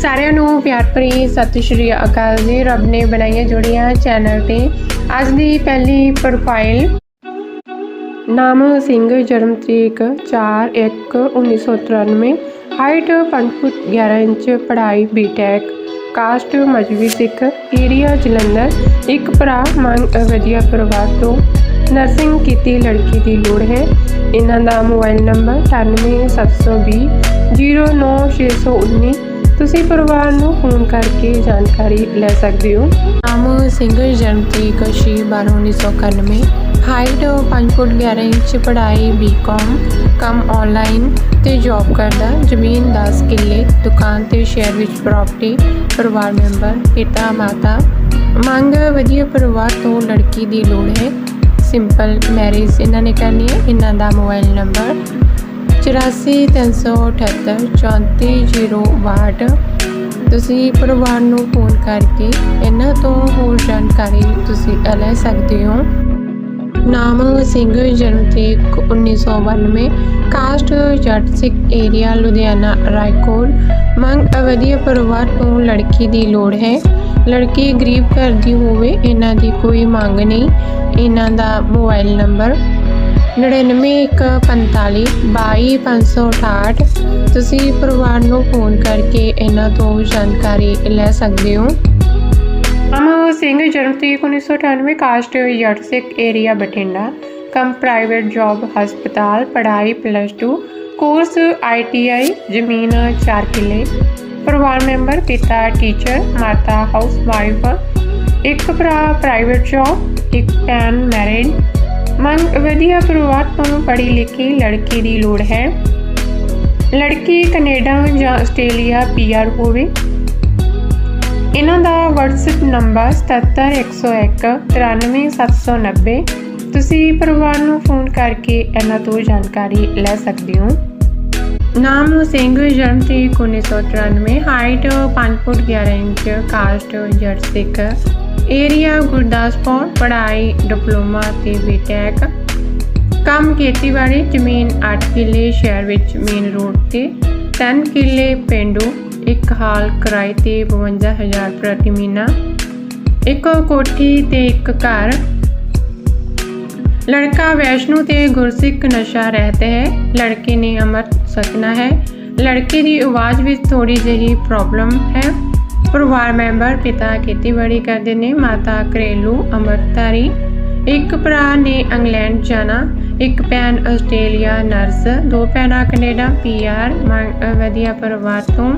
ਸਾਰਿਆਂ ਨੂੰ ਪਿਆਰ ਭਰੀ ਸਤਿ ਸ਼੍ਰੀ ਅਕਾਲ ਜੀ। ਰੱਬ ਨੇ ਬਣਾਈਆਂ ਜੋੜੀਆਂ ਚੈਨਲ ਤੇ ਅੱਜ ਦੀ ਪਹਿਲੀ ਪ੍ਰੋਫਾਈਲ ਨਾਮ ਸਿੰਘ, ਜਨਮ ਤਰੀਕ 4/1/1993 ਹਾਈਟ 5 ਫੁੱਟ 11 ਇੰਚ, ਪੜ੍ਹਾਈ B Tech caste Mazhabi Sikh area Jalandhar. ਇੱਕ ਭਰਾ ਮੰਗ ਵਧੀਆ ਪਰਿਵਾਰ ਤੋਂ ਨਰਸਿੰਗ ਕੀਤੀ ਲੜਕੀ ਦੀ ਲੋੜ ਹੈ। ਇਹਨਾਂ ਦਾ ਮੋਬਾਈਲ ਨੰਬਰ 98720 09619 ਤੁਸੀਂ ਪਰਿਵਾਰ ਨੂੰ ਫੋਨ ਕਰਕੇ ਜਾਣਕਾਰੀ ਲੈ ਸਕਦੇ ਹੋ। ਨਾਮ ਸਿੰਘ ਜਨਮ ਤਰੀਕ 6/12/1991 ਹਾਈਟ 5 ਫੁੱਟ 11 ਇੰਚ, ਪੜ੍ਹਾਈ ਬੀਕਾਮ ਕੰਮ ਆਨਲਾਈਨ ਤੇ ਜੌਬ ਕਰਦਾ। ਜ਼ਮੀਨ 10 ਕਿੱਲੇ, ਦੁਕਾਨ ਤੇ ਸ਼ਹਿਰ ਵਿੱਚ ਪ੍ਰਾਪਰਟੀ ਪਰਿਵਾਰ ਮੈਂਬਰ ਪਿਤਾ, ਮਾਤਾ। ਮੰਗ ਵਧੀਆ ਪਰਿਵਾਰ ਤੋਂ ਲੜਕੀ ਦੀ ਲੋੜ ਹੈ। ਸਿੰਪਲ ਮੈਰਿਜ ਇਹਨਾਂ ਨੇ ਕਰਨੀ ਹੈ। ਇਹਨਾਂ ਦਾ ਮੋਬਾਈਲ ਨੰਬਰ 8438 ਤੁਸੀਂ ਪਰਿਵਾਰ ਨੂੰ ਫੋਨ ਕਰਕੇ ਇਹਨਾਂ ਤੋਂ ਹੋਰ ਜਾਣਕਾਰੀ ਤੁਸੀਂ ਲੈ ਸਕਦੇ ਹੋ। ਨਾਮ ਸਿੰਘ, ਜਨਮ ਤਰੀਕ 1992 ਕਾਸਟ ਜੱਟ ਸਿੱਖ ਏਰੀਆ, ਲੁਧਿਆਣਾ, ਰਾਏਕੋਟ। ਮੰਗ ਵਧੀਆ ਪਰਿਵਾਰ ਤੋਂ ਲੜਕੀ ਦੀ ਲੋੜ ਹੈ। ਲੜਕੀ ਗਰੀਬ ਘਰ ਦੀ ਹੋਵੇ, ਇਹਨਾਂ ਦੀ ਕੋਈ ਮੰਗ ਨਹੀਂ। ਇਹਨਾਂ ਦਾ ਮੋਬਾਈਲ ਨੰਬਰ 9945 22568 ਤੁਸੀਂ ਪਰਿਵਾਰ ਨੂੰ ਫੋਨ ਕਰਕੇ ਇਹਨਾਂ ਤੋਂ ਜਾਣਕਾਰੀ ਲੈ ਸਕਦੇ ਹੋ। ਅਮਰ ਸਿੰਘ ਜਨਮ ਤਰੀਕ 1998 ਕਾਸਟ ਜੱਟ ਸਿੱਖ ਏਰੀਆ, ਬਠਿੰਡਾ। ਕਮ ਪ੍ਰਾਈਵੇਟ ਜੌਬ, ਹਸਪਤਾਲ, ਪੜ੍ਹਾਈ ਪਲੱਸ 2 ਕੋਰਸ ਆਈਟੀਆਈ ਜ਼ਮੀਨ 4 ਕਿੱਲੇ। ਪਰਿਵਾਰ ਮੈਂਬਰ, ਪਿਤਾ ਟੀਚਰ ਮਾਤਾ ਹਾਊਸ ਵਾਈਫ ਇੱਕ ਭਰਾ ਪ੍ਰਾਈਵੇਟ ਜੌਬ ਇੱਕ ਭੈਣ ਮੈਰਿਡ ਮੰਗ ਵਧੀਆ ਪਰਿਵਾਰ ਤੋਂ ਪੜ੍ਹੀ ਲਿਖੀ ਲੜਕੀ ਦੀ ਲੋੜ ਹੈ। ਲੜਕੀ ਕੈਨੇਡਾ ਜਾਂ ਆਸਟ੍ਰੇਲੀਆ ਪੀਆਰ ਹੋਵੇ। ਇਹਨਾਂ ਦਾ WhatsApp ਨੰਬਰ 77101 93790 ਤੁਸੀਂ ਪਰਿਵਾਰ ਨੂੰ ਫੋਨ ਕਰਕੇ ਇਹਨਾਂ ਤੋਂ ਜਾਣਕਾਰੀ ਲੈ ਸਕਦੇ ਹੋ। ਨਾਮ ਸਿੰਘ, ਜਨਮ ਤਰੀਕ 1993 ਹਾਈਟ 5 ਫੁੱਟ 11 ਇੰਚ ਕਾਸਟ ਜੱਟ ਸਿੱਖ ਏਰੀਆ ਗੁਰਦਾਸਪੁਰ ਪੜ੍ਹਾਈ ਡਿਪਲੋਮਾ ਤੇ ਬੀਟੈਕ ਕੰਮ ਖੇਤੀਬਾੜੀ ਜ਼ਮੀਨ 8 ਕਿੱਲੇ ਸ਼ਹਿਰ ਵਿੱਚ ਮੇਨ ਰੋਡ ਤੇ 3 ਕਿੱਲੇ ਪਿੰਡੂ ਇੱਕ ਹਾਲ ਕਿਰਾਏ ਤੇ 52000 ਪ੍ਰਤੀ ਮਹੀਨਾ ਇੱਕ ਕੋਠੀ ਤੇ ਇੱਕ ਘਰ लड़का वैष्णु ते गुरसिख नशा रहते है लड़के ने अमृत सकना है ਲੜਕੇ ਦੀ ਆਵਾਜ਼ ਵਿੱਚ ਥੋੜੀ ਜਿਹੀ ਪ੍ਰੋਬਲਮ ਹੈ ਪਰਿਵਾਰ ਮੈਂਬਰ ਪਿਤਾ ਖੇਤੀਬਾੜੀ ਕਰਦੇ ਨੇ, ਮਾਤਾ ਘਰੇਲੂ ਅਮਰਤਾਰੀ ਇੱਕ ਭਰਾ ਨੇ ਇੰਗਲੈਂਡ ਜਾਣਾ, ਇੱਕ ਭੈਣ ਆਸਟ੍ਰੇਲੀਆ, ਨਰਸ, ਦੋ ਭੈਣਾਂ ਕੈਨੇਡਾ ਪੀਆਰ ਵਧੀਆ ਪਰਿਵਾਰ ਤੋਂ।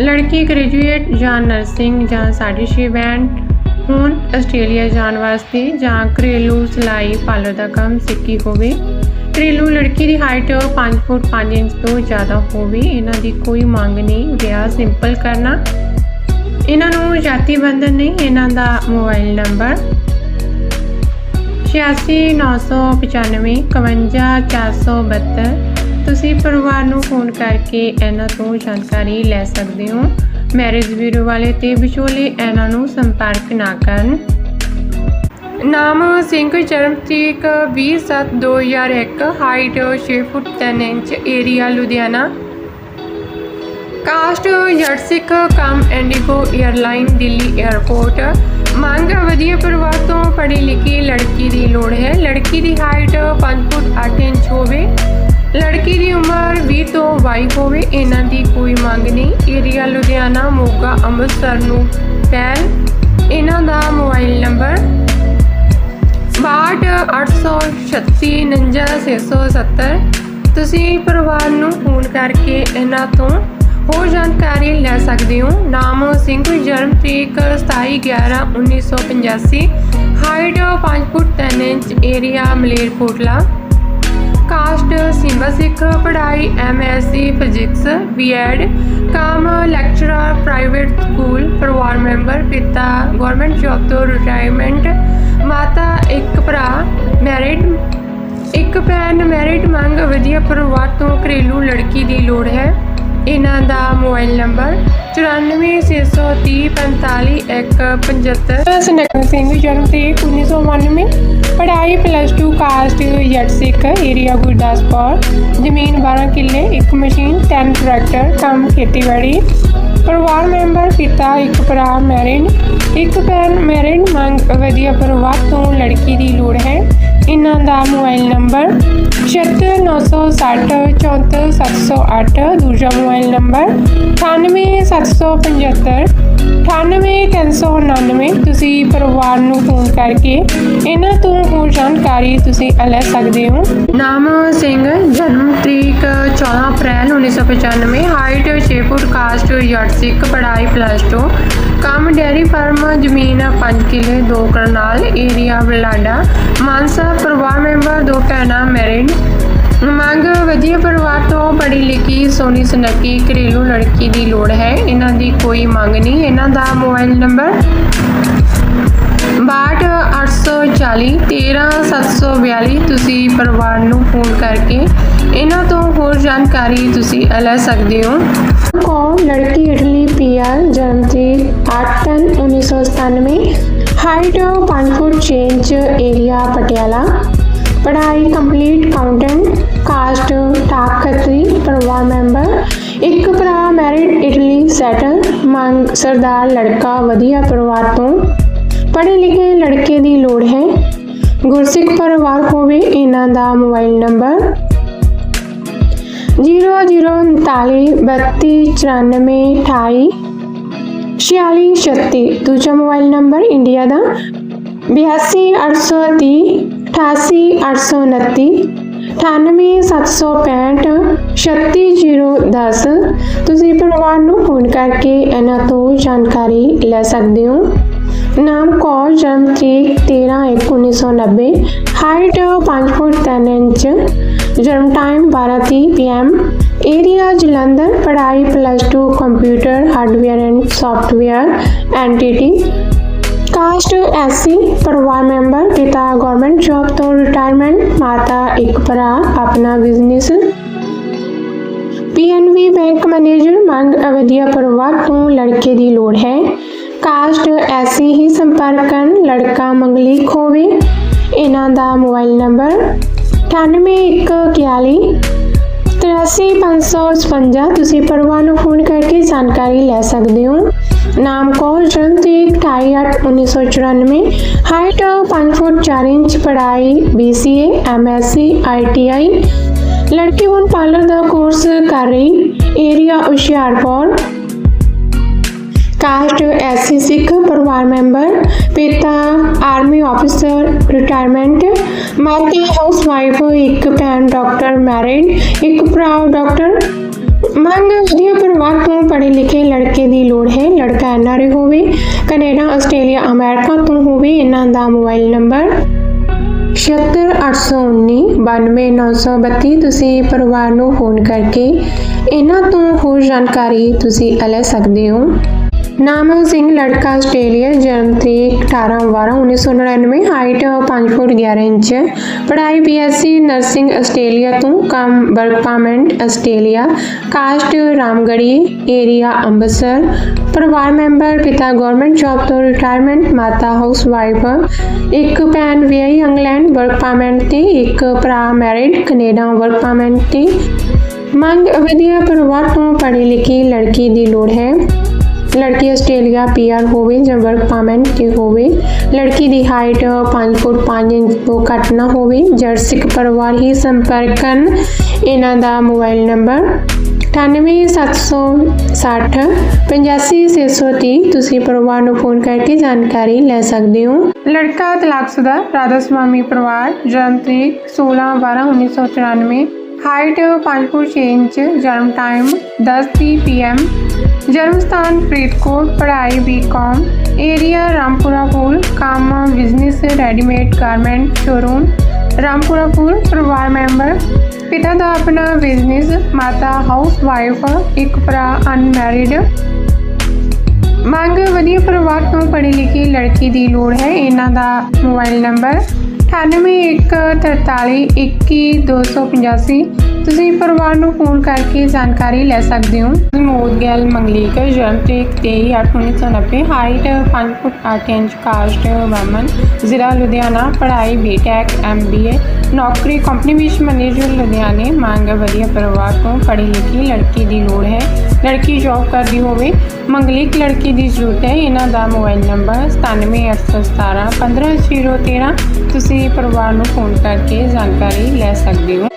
ਲੜਕੀ ਗ੍ਰੈਜੂਏਟ ਜਾਂ ਨਰਸਿੰਗ ਜਾਂ ਸਾਡੀ ਛੇ ਬੈਂਡ, ਹੁਣ ਆਸਟ੍ਰੇਲੀਆ ਜਾਣ ਵਾਸਤੇ ਜਾਂ ਘਰੇਲੂ ਸਿਲਾਈ ਪਾਰਲਰ ਦਾ ਕੰਮ ਸਿੱਖੀ ਹੋਵੇ। ਘਰੇਲੂ ਲੜਕੀ ਦੀ ਹਾਈਟ 5 ਫੁੱਟ 5 ਇੰਚ ਤੋਂ ਜ਼ਿਆਦਾ ਹੋਵੇ, ਇਹਨਾਂ ਦੀ ਕੋਈ ਮੰਗ ਨਹੀਂ, ਵਿਆਹ ਸਿੰਪਲ ਕਰਨਾ। ਇਹਨਾਂ ਨੂੰ ਜਾਤੀ ਬੰਧਨ ਨਹੀਂ, ਇਹਨਾਂ ਦਾ ਮੋਬਾਈਲ ਨੰਬਰ 869595 51472 ਤੁਸੀਂ ਪਰਿਵਾਰ ਨੂੰ ਫੋਨ ਕਰਕੇ ਇਹਨਾਂ ਤੋਂ ਜਾਣਕਾਰੀ ਲੈ ਸਕਦੇ ਹੋ। ਮੈਰਿਜ ਬਿਊਰੋ ਵਾਲੇ ਤੇ ਵਿਚੋਲੇ ਇਹਨਾਂ ਨੂੰ ਸੰਪਰਕ ਨਾ ਕਰਨ। ਨਾਮ ਸਿੰਘ ਜਨਮ ਤਰੀਕ 20/7/2001 height 6 foot 3 inch area Ludhiana. Caste Jat Sikh ਕਮ ਇੰਡੀਗੋ 에ਅਰਲਾਈਨ ਦਿੱਲੀ 에ਅਰਪੋਰਟ ਮੰਗ ਵਧੀਆ ਪਰਿਵਾਰ ਤੋਂ ਪੜ੍ਹੀ ਲਿਖੀ ਲੜਕੀ ਦੀ ਲੋੜ ਹੈ। ਲੜਕੀ ਦੀ ਹਾਈਟ 5 ਫੁੱਟ 8 ਇੰਚ ਹੋਵੇ। ਲੜਕੀ ਦੀ ਉਮਰ 20 ਤੋਂ 22 ਹੋਵੇ, ਇਹਨਾਂ ਦੀ ਕੋਈ ਮੰਗ ਨਹੀਂ। ਏਰੀਆ ਲੁਧਿਆਣਾ, ਮੋਗਾ, ਅੰਮ੍ਰਿਤਸਰ ਨੂੰ ਪੈਲ ਇਹਨਾਂ ਦਾ ਮੋਬਾਈਲ ਨੰਬਰ 6286399670 ਤੁਸੀਂ ਪਰਿਵਾਰ ਨੂੰ ਫੋਨ ਕਰਕੇ ਇਹਨਾਂ ਤੋਂ ਹੋਰ ਜਾਣਕਾਰੀ ਲੈ ਸਕਦੇ ਹੋ। ਨਾਮ ਸਿੰਘ, ਜਨਮ ਤਰੀਕ 27/11/1985 ਹਾਈਟ 5 ਫੁੱਟ 3 inch, area Malerkotla caste Simba ਸਿੱਖ, ਪੜ੍ਹਾਈ ਐਮਐਸਸੀ ਫਿਜ਼ਿਕਸ, ਬੀਐਡ। ਕਾਮ ਲੈਕਚਰਰ, ਪ੍ਰਾਈਵੇਟ ਸਕੂਲ, ਪਰਿਵਾਰ ਮੈਂਬਰ, ਪਿਤਾ ਗਵਰਨਮੈਂਟ ਜੌਬ ਤੋਂ ਰਿਟਾਇਰਮੈਂਟ ਮਾਤਾ ਇੱਕ ਇੱਕ ਮੰਗ ਵਧੀਆ ਪਰਿਵਾਰ ਤੋਂ ਘਰੇਲੂ ਲੜਕੀ ਦੀ ਲੋੜ ਹੈ। ਇਹਨਾਂ ਦਾ ਮੋਬਾਈਲ ਨੰਬਰ 9463455175 ਸਨਕਨ ਸਿੰਘ ਜਨਮ ਤਰੀਕ 1992 ਪੜ੍ਹਾਈ ਪਲੱਸ 2 ਕਾਸਟ ਜੱਟ ਸਿੱਖ ਏਰੀਆ ਗੁਰਦਾਸਪੁਰ। ਜ਼ਮੀਨ 12 ਕਿੱਲੇ, ਇੱਕ ਮਸ਼ੀਨ 10 ਟਰੈਕਟਰ, ਕੰਮ ਖੇਤੀਬਾੜੀ। ਪਰਿਵਾਰ ਮੈਂਬਰ, ਪਿਤਾ, ਇੱਕ ਭਰਾ ਮੈਰਿਡ ਇੱਕ ਭੈਣ ਮੈਰਿਡ ਮੰਗ ਵਧੀਆ ਪਰਿਵਾਰ ਤੋਂ ਲੜਕੀ ਦੀ ਲੋੜ ਹੈ। ਇਹਨਾਂ ਦਾ ਮੋਬਾਈਲ ਨੰਬਰ 76960 74708 ਦੂਜਾ ਮੋਬਾਈਲ ਨੰਬਰ 98775 98399 ਤੁਸੀਂ ਪਰਿਵਾਰ ਨੂੰ ਫੋਨ ਕਰਕੇ ਇਹਨਾਂ ਤੋਂ ਹੋਰ ਜਾਣਕਾਰੀ ਤੁਸੀਂ ਲੈ ਸਕਦੇ ਹੋ। ਨਾਮ ਸਿੰਘ, ਜਨਮ ਤਰੀਕ 14 ਅਪ੍ਰੈਲ 1995 ਹਾਈਟ 6 ਫੁੱਟ ਕਾਸਟ ਜੱਟ ਸਿੱਖ ਪੜ੍ਹਾਈ ਪਲੱਸ 2 ਕੰਮ ਡੈਰੀ ਫਾਰਮ, ਜ਼ਮੀਨ 5 ਕਿੱਲੇ, ਦੋ ਕਰਨਾਲ ਏਰੀਆ ਬਲਾਡਾ। ਮਾਨਸਾ ਪਰਿਵਾਰ ਮੈਂਬਰ, ਦੋ ਭੈਣਾਂ ਮੈਰਿਡ ਮੰਗ, ਵਧੀਆ ਪਰਿਵਾਰ ਤੋਂ ਪੜ੍ਹੀ ਲਿਖੀ ਸੋਨੀ ਸੁਨੱਕੀ ਘਰੇਲੂ ਲੜਕੀ ਦੀ ਲੋੜ ਹੈ। ਇਹਨਾਂ ਦੀ ਕੋਈ ਮੰਗ ਨਹੀਂ। ਇਹਨਾਂ ਦਾ ਮੋਬਾਈਲ ਨੰਬਰ 62840 13742 ਤੁਸੀਂ ਪਰਿਵਾਰ ਨੂੰ ਫੋਨ ਕਰਕੇ ਇਹਨਾਂ ਤੋਂ ਹੋਰ ਜਾਣਕਾਰੀ ਤੁਸੀਂ ਲੈ ਸਕਦੇ ਹੋ। ਕੌਮ ਲੜਕੀ ਇਟਲੀ ਪੀਆਰ ਜਨਮ ਤਰੀਕ 8 1997 ਹਾਈਟ 5 ਫੁੱਟ ਚੇਂਜ ਏਰੀਆ ਪਟਿਆਲਾ, ਪੜ੍ਹਾਈ ਕੰਪਲੀਟ ਅਕਾਊਂਟੈਂਟ, ਕਾਸਟ ਟਾਕ ਖੱਤਰੀ ਪਰਿਵਾਰ ਮੈਂਬਰ, ਇੱਕ ਭਰਾ ਮੈਰਿਡ ਇਟਲੀ ਸੈਟਲ, ਮੰਗ ਸਰਦਾਰ ਲੜਕਾ ਵਧੀਆ ਪਰਿਵਾਰ ਤੋਂ, ਪੜ੍ਹੇ ਲਿਖੇ ਲੜਕੇ ਦੀ ਲੋੜ ਹੈ। ਗੁਰਸਿੱਖ ਪਰਿਵਾਰ ਹੋਵੇ ਇਹਨਾਂ ਦਾ ਮੋਬਾਈਲ ਨੰਬਰ 0039329428 ਦੂਜਾ ਮੋਬਾਈਲ ਨੰਬਰ ਇੰਡੀਆ ਦਾ 8283 88829 98765 36010 ਤੁਸੀਂ ਪਰਿਵਾਰ ਨੂੰ ਫੋਨ ਕਰਕੇ ਇਹਨਾਂ ਤੋਂ ਜਾਣਕਾਰੀ ਲੈ ਸਕਦੇ ਹੋ ਨਾਮ ਕੌਰ ਜਨਮ ਤਰੀਕ 13/1/1990 ਹਾਈਟ 5 ਫੁੱਟ 3 ਇੰਚ ਜਨਮ ਟਾਈਮ 12:30 ਪੀਐਮ ਏਰੀਆ ਜਲੰਧਰ ਪੜ੍ਹਾਈ plus 2 computer hardware and software NTT caste SC ਪਰਿਵਾਰ ਮੈਂਬਰ ਪਿਤਾ ਗਵਰਨਮੈਂਟ ਜੌਬ ਤੋਂ ਰਿਟਾਇਰਮੈਂਟ ਮਾਤਾ ਇੱਕ ਭਰਾ, ਆਪਣਾ ਬਿਜ਼ਨਸ ਪੀਐਨਬੀ ਬੈਂਕ ਮੈਨੇਜਰ ਮੰਗ ਅਵਧੀਆ ਪਰਿਵਾਰ ਤੋਂ ਲੜਕੇ ਦੀ ਲੋੜ ਹੈ। ਕਾਸਟ ਐਸੀ ਹੀ ਸੰਪਰਕ ਕਰਨ, ਲੜਕਾ ਮੰਗਲੀਕ ਹੋਵੇ ਇਹਨਾਂ ਦਾ ਮੋਬਾਈਲ ਨੰਬਰ 9814 83555 ਤੁਸੀਂ ਪਰਿਵਾਰ ਨੂੰ ਫੋਨ ਕਰਕੇ ਜਾਣਕਾਰੀ ਲੈ ਸਕਦੇ ਹੋ। ਨਾਮ ਕੌਰ ਜਨਮ ਤਰੀਕ 28/1994 ਹਾਈਟ 5 ਫੁੱਟ 4 ਇੰਚ, ਪੜ੍ਹਾਈ BCA MSc ITI ਲੜਕੀ ਹੁਣ ਪਾਰਲਰ ਦਾ ਕੋਰਸ ਕਰ ਰਹੀ, area Hoshiarpur. Caste SC Sikh ਪਰਿਵਾਰ ਮੈਂਬਰ ਪਿਤਾ ਆਰਮੀ ਆਫੀਸਰ ਰਿਟਾਇਰਮੈਂਟ ਮਾਤਾ ਹਾਊਸ ਵਾਈਫ ਇੱਕ ਭੈਣ ਡਾਕਟਰ ਮੈਰਿਡ ਇੱਕ ਭਰਾ ਡਾਕਟਰ ਮੰਗ ਵਧੀਆ ਪਰਿਵਾਰ ਤੋਂ ਪੜ੍ਹੇ ਲਿਖੇ ਲੜਕੇ ਦੀ ਲੋੜ ਹੈ ਲੜਕਾ ਐਨਆਰਏ ਹੋਵੇ ਕੈਨੇਡਾ ਆਸਟ੍ਰੇਲੀਆ ਅਮਰੀਕਾ ਤੋਂ ਹੋਵੇ ਇਹਨਾਂ ਦਾ ਮੋਬਾਈਲ ਨੰਬਰ 7681992932 ਤੁਸੀਂ ਪਰਿਵਾਰ ਨੂੰ ਫੋਨ ਕਰਕੇ ਇਹਨਾਂ ਤੋਂ ਹੋਰ ਜਾਣਕਾਰੀ ਤੁਸੀਂ ਲੈ ਸਕਦੇ ਹੋ ਨਾਮਲ ਸਿੰਘ ਲੜਕਾ ਆਸਟ੍ਰੇਲੀਆ ਜਨਮ ਤਰੀਕ 18/12/1999 ਹਾਈਟ 5 ਫੁੱਟ 11 ਇੰਚ ਪੜ੍ਹਾਈ ਬੀਐਸਸੀ ਨਰਸਿੰਗ ਆਸਟ੍ਰੇਲੀਆ ਤੋਂ, ਕੰਮ work permit Australia caste Ramgarhi area Amritsar. ਪਰਿਵਾਰ ਮੈਂਬਰ, ਪਿਤਾ ਗਵਰਨਮੈਂਟ ਜੌਬ ਤੋਂ ਰਿਟਾਇਰਮੈਂਟ ਮਾਤਾ ਹਾਊਸ ਵਾਈਫ ਇੱਕ ਭੈਣ ਵਿਆਹੀ ਇੰਗਲੈਂਡ ਵਰਕ ਪਰਮਿਟ ਤੇ ਇੱਕ ਭਰਾ ਮੈਰਿਡ ਕੈਨੇਡਾ ਵਰਕ ਪਰਮਿਟ ਤੇ। ਮੰਗ ਵਧੀਆ ਪਰਿਵਾਰ ਤੋਂ ਪੜ੍ਹੀ ਲਿਖੀ ਲੜਕੀ ਦੀ ਲੋੜ ਹੈ। ਲੜਕੀ ਆਸਟ੍ਰੇਲੀਆ ਪੀਆਰ ਹੋਵੇ ਜਾਂ ਵਰਕ ਪਰਮਿਟ ਤੇ ਹੋਵੇ, ਲੜਕੀ ਦੀ ਹਾਈਟ 5 ਫੁੱਟ 5 ਇੰਚ ਤੋਂ ਘੱਟ ਨਾ ਹੋਵੇ ਜੜ ਸਿੱਖ ਪਰਿਵਾਰ ਹੀ ਸੰਪਰਕ ਕਰਨ, ਇਹਨਾਂ ਦਾ ਮੋਬਾਈਲ ਨੰਬਰ 98760 85630 ਤੁਸੀਂ ਪਰਿਵਾਰ ਨੂੰ ਫੋਨ ਕਰਕੇ ਜਾਣਕਾਰੀ ਲੈ ਸਕਦੇ ਹੋ। ਲੜਕਾ ਤਲਾਕਸ਼ੁਦਾ ਰਾਧਾ ਸਵਾਮੀ ਪਰਿਵਾਰ, ਜਨਮ ਤਰੀਕ 16 12 1994 ਹਾਈਟ 5 ਫੁੱਟ 6 ਇੰਚ, ਜਨਮ ਟਾਈਮ 10:30 ਪੀਐਮ ਜਨਮ ਸਥਾਨ ਫਰੀਦਕੋਟ, ਪੜ੍ਹਾਈ B Com area Rampura Phul ਕੰਮ business readymade garment showroom Rampura Phul ਪਰਿਵਾਰ ਮੈਂਬਰ, ਪਿਤਾ ਦਾ ਆਪਣਾ ਬਿਜ਼ਨਸ ਮਾਤਾ ਹਾਊਸ ਵਾਈਫ ਇੱਕ ਭਰਾ ਅਨਮੈਰਿਡ ਮੰਗ ਵਧੀਆ ਪਰਿਵਾਰ ਤੋਂ ਪੜ੍ਹੀ ਲਿਖੀ ਲੜਕੀ ਦੀ ਲੋੜ ਹੈ, ਇਹਨਾਂ ਦਾ ਮੋਬਾਈਲ ਨੰਬਰ 9814311285 ਤੁਸੀਂ ਪਰਿਵਾਰ ਨੂੰ ਫੋਨ ਕਰਕੇ ਜਾਣਕਾਰੀ ਲੈ ਸਕਦੇ ਹੋ। ਮੋਦ ਗੈਲ ਮੰਗਲੀਕ ਜਨਮ ਤਰੀਕ 23/8/1990 ਹਾਈਟ 5 ਫੁੱਟ 8 ਇੰਚ, ਕਾਸਟ ਵਾਮਨ, ਜ਼ਿਲ੍ਹਾ ਲੁਧਿਆਣਾ, ਪੜ੍ਹਾਈ ਬੀਟੈਕ ਐਮਬੀਏ ਨੌਕਰੀ ਕੰਪਨੀ ਵਿੱਚ ਮੈਨੇਜਰ ਲੁਧਿਆਣੇ। ਮੰਗ, ਵਧੀਆ ਪਰਿਵਾਰ ਤੋਂ ਪੜ੍ਹੀ ਲਿਖੀ ਲੜਕੀ ਦੀ ਲੋੜ ਹੈ। ਲੜਕੀ ਜੌਬ ਕਰਦੀ ਹੋਵੇ। ਮੰਗਲੀਕ ਲੜਕੀ ਦੀ ਜ਼ਰੂਰਤ ਹੈ। ਇਹਨਾਂ ਦਾ ਮੋਬਾਈਲ ਨੰਬਰ 9781715013 ਤੁਸੀਂ ਪਰਿਵਾਰ ਨੂੰ ਫੋਨ ਕਰਕੇ ਜਾਣਕਾਰੀ ਲੈ ਸਕਦੇ ਹੋ।